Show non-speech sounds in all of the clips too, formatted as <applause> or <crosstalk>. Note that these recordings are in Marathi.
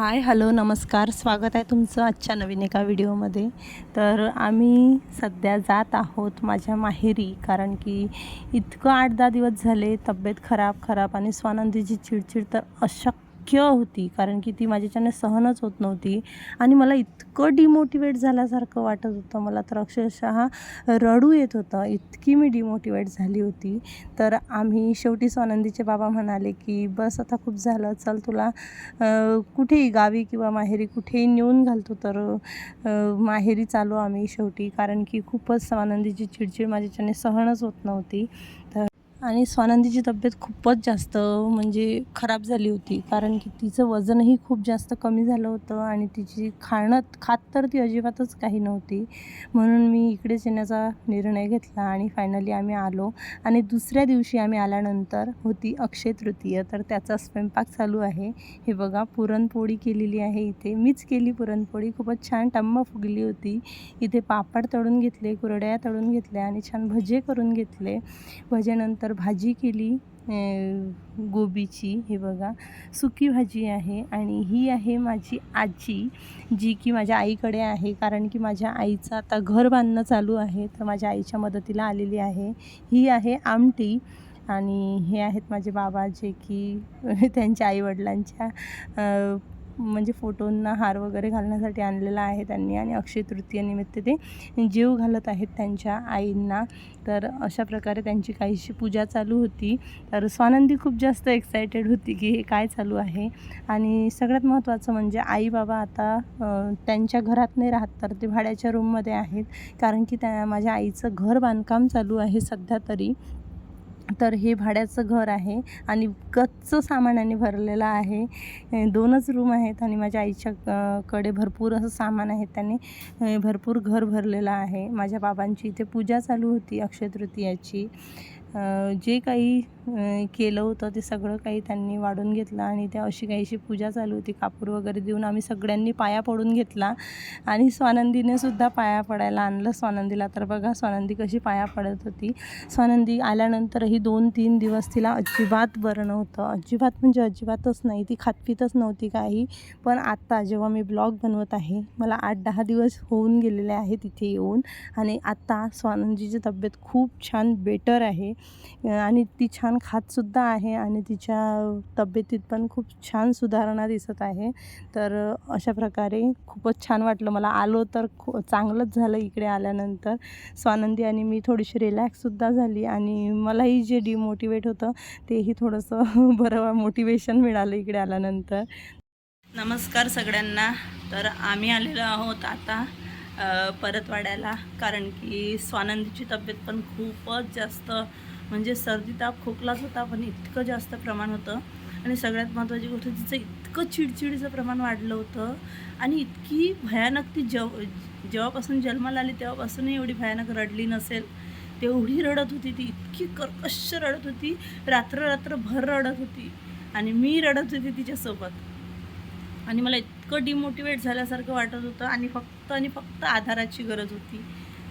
हाय हॅलो नमस्कार. स्वागत आहे तुमचं आजच्या नवीन एका व्हिडिओमध्ये. तर आम्ही सध्या जात आहोत माझ्या माहेरी कारण की इतकं आठ दहा दिवस झाले तब्येत खराब खराब आणि स्वानंदीची चिडचिड तर अशक्य होती कारण की ती माझ्याच्याने सहनच होत नव्हती. आणि मला इतकं डिमोटिवेट झाल्यासारखं वाटत होतं. मला तर अक्षरशः रडू येत होतं. इतकी मी डिमोटिवेट झाली होती. तर आम्ही शेवटी स्वानंदीचे बाबा म्हणाले की बस आता खूप झालं. चल तुला कुठेही गावी किंवा माहेरी कुठेही नेऊन घालतो तर माहेरी चालू आम्ही शेवटी. कारण की खूपच स्वानंदीची चिडचिड माझ्याच्याने सहनच होत नव्हती. तर आणि स्वानंदीची तब्येत खूपच जास्त म्हणजे खराब झाली होती. कारण की तिचं वजनही खूप जास्त कमी झालं होतं आणि तिची खाणं खात तर ती अजिबातच काही नव्हती. म्हणून मी इकडेच येण्याचा निर्णय घेतला आणि फायनली आम्ही आलो. आणि दुसऱ्या दिवशी आम्ही आल्यानंतर होती अक्षय तृतीय. तर त्याचा स्वयंपाक चालू आहे. हे बघा पुरणपोळी केलेली आहे इथे. मीच केली पुरणपोळी. खूपच छान टम्म फुगली होती. इथे पापड तळून घेतले कुरड्या तळून घेतल्या आणि छान भजे करून घेतले. भजेनंतर भाजी केली गोबीची. हे बघा सुकी भाजी आहे आणि ही आहे माझी आजी जी की माझ्या आईकडे आहे. कारण की माझ्या आईचं आता घर बांधणं चालू आहे तर माझ्या आईच्या मदतीला आलेली आहे. ही आहे आमटी आणि हे आहेत माझे बाबा जे की <laughs> त्यांच्या आईवडिलांच्या म्हणजे फोटोंना हार वगैरे घालण्यासाठी आणलेला आहे त्यांनी आणि अक्षय तृतीयेनिमित्त ते जीव घालत आहेत त्यांच्या आईंना. तर अशा प्रकारे त्यांची काहीशी पूजा चालू होती. तर स्वानंदी खूप जास्त एक्सायटेड होती की हे काय चालू आहे. आणि सगळ्यात महत्त्वाचं म्हणजे आई बाबा आता त्यांच्या घरात नाही राहत तर ते भाड्याच्या रूममध्ये आहेत. कारण की त्या माझ्या आईचं घर बांधकाम चालू आहे सध्या तरी. तर हे भाड्याचं घर आहे आणि गच्च सामानाने भरलेलं आहे. दोनच रूम आहेत आणि माझ्या आईच्या कडे भरपूर असं सामान आहे. त्यांनी भरपूर घर भरलेलं आहे. माझ्या बाबांची इथे पूजा चालू होती अक्षय तृतीयाची जे काही केलं होतं ते सगळं काही त्यांनी वाढून घेतलं आणि त्या अशी काहीशी पूजा चालू होती. कापूर वगैरे देऊन आम्ही सगळ्यांनी पाया पडून घेतला आणि स्वानंदीने सुद्धा पाया पडायला आणलं. स्वानंदीला तर बघा स्वानंदी कशी पाया पडत होती. स्वानंदी आल्यानंतरही दोन तीन दिवस तिला अजिबात बरं नव्हतं. अजिबात म्हणजे अजिबातच नाही. ती खातपीतच नव्हती काही. पण आत्ता जेव्हा मी ब्लॉग बनवत आहे मला आठ दहा दिवस होऊन गेलेले आहे तिथे येऊन. आणि आत्ता स्वानंदीची तब्येत खूप छान बेटर आहे. आणि ती छान खातसुद्धा आहे आणि तिच्या तब्येतीत पण खूप छान सुधारणा दिसत आहे. तर अशा प्रकारे खूपच छान वाटलं मला. आलो तर खू चांगलंच झालं इकडे आल्यानंतर. स्वानंदी आणि मी थोडीशी रिलॅक्ससुद्धा झाली आणि मलाही जे डिमोटिवेट होतं तेही थोडंसं <laughs> बरं मोटिवेशन मिळालं इकडे आल्यानंतर. नमस्कार सगळ्यांना. तर आम्ही आलेलो आहोत आता परतवाड्याला. कारण की स्वानंदीची तब्येत पण खूपच जास्त म्हणजे सर्दी ताप खोकलाच होता पण इतकं जास्त प्रमाण होतं. आणि सगळ्यात महत्त्वाची गोष्ट तिचं इतकं चिडचिडीचं प्रमाण वाढलं होतं. आणि इतकी भयानक ती जेव जेव्हापासून जन्माला आली तेव्हापासूनही एवढी भयानक रडली नसेल. तेवढी रडत होती ती इतकी कर्कश रडत होती. रात्र रात्रभर रडत होती. आणि मी रडत होती तिच्यासोबत आणि मला इतकं डिमोटिवेट झाल्यासारखं वाटत होतं आणि फक्त आणि फक्त आधाराची गरज होती.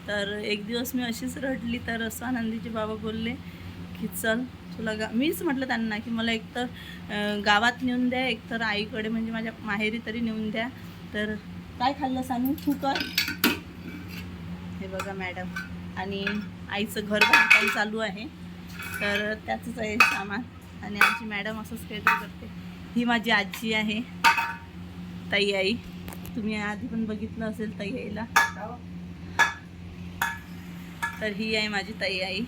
तर एक दिवस मी अशीच रडली तर असं आनंदीचे बाबा बोलले की चल तुला गा मीच म्हटलं त्यांना की मला एकतर गावात नेऊन द्या एकतर आईकडे म्हणजे माझ्या माहेरी तरी नेऊन द्या. तर काय खाल्लं सांगू तू कर हे बघा मॅडम. आणि आईचं घर बांधकाम चालू आहे. तर त्याचंच आहे सामान. आणि आमची मॅडम असंच काहीतरी करते. ही माझी आजी आहे. ताई आई. तुम्ही आधी पण बघितलं असेल ताई आईला. तर ही आहे माझी ताई आई.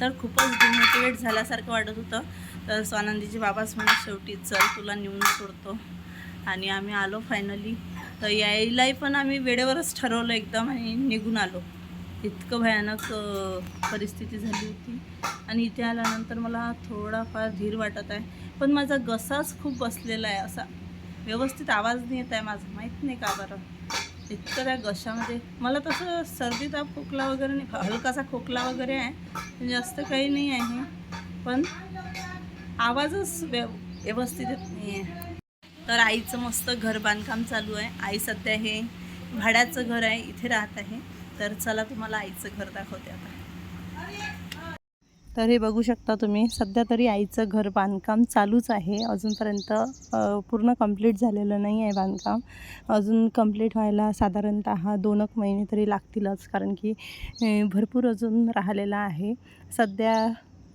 तर खूपच डिमोटिवेट झाल्यासारखं वाटत होतं. तर स्वानंदीचे बाबाच म्हणे शेवटी चल तुला नेऊन सोडतो. आणि आम्ही आलो फायनली तर यायलाही पण आम्ही वेळेवरच ठरवलं एकदम आणि निघून आलो. इतकं भयानक परिस्थिती झाली होती. आणि इथे आल्यानंतर मला थोडाफार धीर वाटत आहे. पण माझा घसाच खूप बसलेला आहे असा. व्यवस्थित आवाज नाही येत आहे माझा. माहीत नाही का बरं? इतकं त्या घशामध्ये. मला तसं सर्दी ताप खोकला वगैरे नाही. हलकासा खोकला वगैरे आहे. जास्त काही नाही आहे. पण आवाजच व्यव व्यवस्थित येत नाही आहे तर आईचं मस्त घर बांधकाम चालू आहे. आई सध्या हे भाड्याचं घर आहे. इथे राहत आहे. तर चला तुम्हाला आईचं घर दाखवते आता. तर हे बघू शकता तुम्ही सध्या तरी आईचं घर बांधकाम चालूच आहे. अजूनपर्यंत पूर्ण कंप्लीट झालेलं नाही आहे बांधकाम. अजून कंप्लीट व्हायला साधारणतः दोन एक महिने तरी लागतीलच कारण की भरपूर अजून राहिलेलं आहे. सध्या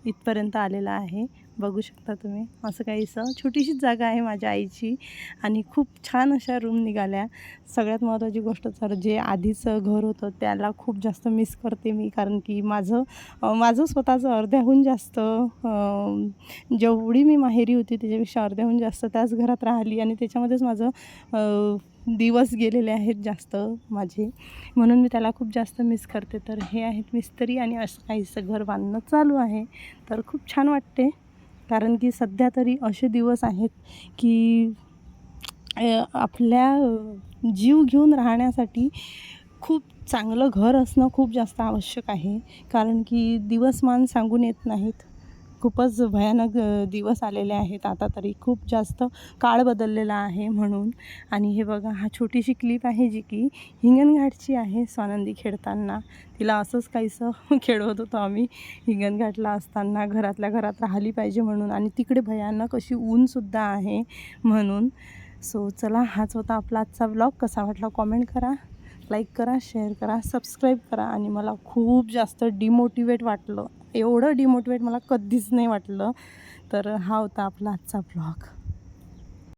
इथपर्यंत आलेला आहे. बघू शकता तुम्ही. असं काहीसं छोटीशीच जागा आहे माझ्या आईची आणि खूप छान अशा रूम निघाल्या. सगळ्यात महत्त्वाची गोष्ट तर जे आधीचं घर होतं त्याला खूप जास्त मिस करते मी कारण की माझं माझं स्वतःचं अर्ध्याहून जास्त जेवढी मी माहेरी होती त्याच्यापेक्षा अर्ध्याहून जास्त त्याच घरात राहिली आणि त्याच्यामध्येच माझं दिवस गेलेले आहेत जास्त माझे. म्हणून मी त्याला खूप जास्त मिस करते. तर हे आहेत मिस्त्री आणि असं काहीसं घर बांधणं चालू आहे. तर खूप छान वाटते. कारण की सध्या तरी असे दिवस आहेत की आपल्या जीव घेऊन राहण्यासाठी खूप चांगलं घर असणं खूप जास्त आवश्यक आहे. कारण की दिवसमान सांगून येत नाहीत. खूपच भयानक दिवस आलेले आहेत. आता तरी खूप जास्त काळ बदललेला आहे म्हणून. आणि हे बघा हा छोटीशी क्लिप आहे जी की हिंगणघाटची आहे स्वानंदी खेळताना तिला असंच काहीसं <laughs> खेळवत होतो आम्ही. हिंगणघाटला असताना घरातल्या घरात राहिली पाहिजे म्हणून. आणि तिकडे भयानक अशी ऊनसुद्धा आहे म्हणून. सो चला हाच होता आपला आजचा ब्लॉग कसा वाटला कॉमेंट करा लाईक करा शेअर करा सबस्क्राईब करा. आणि मला खूप जास्त डिमोटिवेट वाटलं. एवढं डिमोटिवेट मला कधीच नाही वाटलं. तर हा होता आपला आजचा ब्लॉग